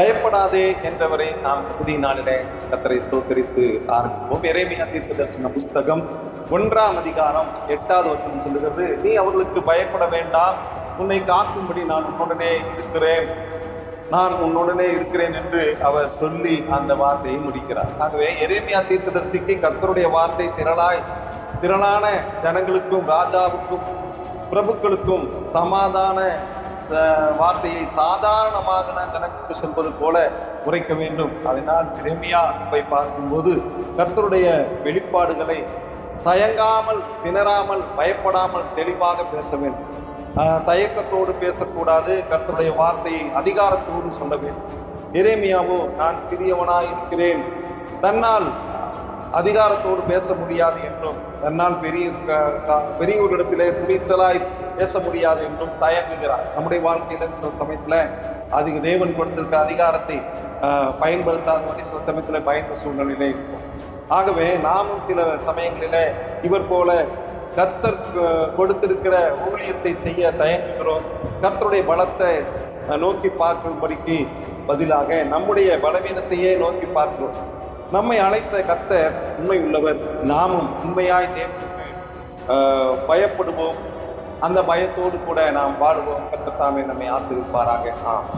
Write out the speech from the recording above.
பயப்படாதே என்றவரை நாம் புதிய நாளிலே கத்தரை ஸ்தோத்தரித்து ஆரம்பிப்போம். இறைமையா தீர்க்க தரிசன புஸ்தகம் ஒன்றாம் அதிகாரம் எட்டாவது வசனம் சொல்லுகிறது நீ அவர்களுக்கு பயப்பட வேண்டாம். உன்னை காக்கும்படி நான் உன்னுடனே இருக்கிறேன். நான் உன்னுடனே இருக்கிறேன் என்று அவர் சொல்லி அந்த வார்த்தையை முடிக்கிறார். ஆகவே எரேமியா தீர்க்கதரிசிக்கு கர்த்தருடைய வார்த்தை திரளாய் திரளான ஜனங்களுக்கும் ராஜாவுக்கும் பிரபுக்களுக்கும் சமாதான வார்த்தையை சாதாரணமாக ஜனங்களுக்கு சொல்வது போல உரைக்க வேண்டும். அதனால் திறமையா போய் பார்க்கும்போது கர்த்தருடைய வெளிப்பாடுகளை தயங்காமல் திணறாமல் பயப்படாமல் தெளிவாக பேச வேண்டும். தயக்கத்தோடு பேசக்கூடாது. கர்த்தருடைய வார்த்தையை அதிகாரத்தோடு சொல்ல வேண்டும். இறைமையாவோ நான் சிறியவனாக இருக்கிறேன். தன்னால் அதிகாரத்தோடு பேச முடியாது என்றும் தன்னால் பெரிய பெரியவர்களிடத்திலே துணிச்சலாய் பேச முடியாது என்றும் தயங்குகிறார். நம்முடைய வாழ்க்கையில சில சமயத்துல அதிக தேவன் கொடுத்திருக்க அதிகாரத்தை பயன்படுத்தாத பயன்படுத்தாதபடி சில சமயத்துல பயந்த சூழ்நிலையிலே இருக்கும் ஆகவே நாமும் சில சமயங்களில் இவர் போல கர்த்தர் கொடுத்திருக்கிற ஊழியத்தை செய்ய தயங்குகிறோம். கர்த்தருடைய பலத்தை நோக்கி பார்க்கும்படிக்கு பதிலாக நம்முடைய பலவீனத்தையே நோக்கி பார்க்கிறோம். நம்மை அழைத்த கர்த்தர் உண்மை உள்ளவர். நாமும் உண்மையாய் தேவனுக்கு பயப்படுவோம். அந்த பயத்தோடு கூட நாம் வாழ்வோம். கத்தத்தாமே நம்மை ஆசிரிப்பாராக ஆம்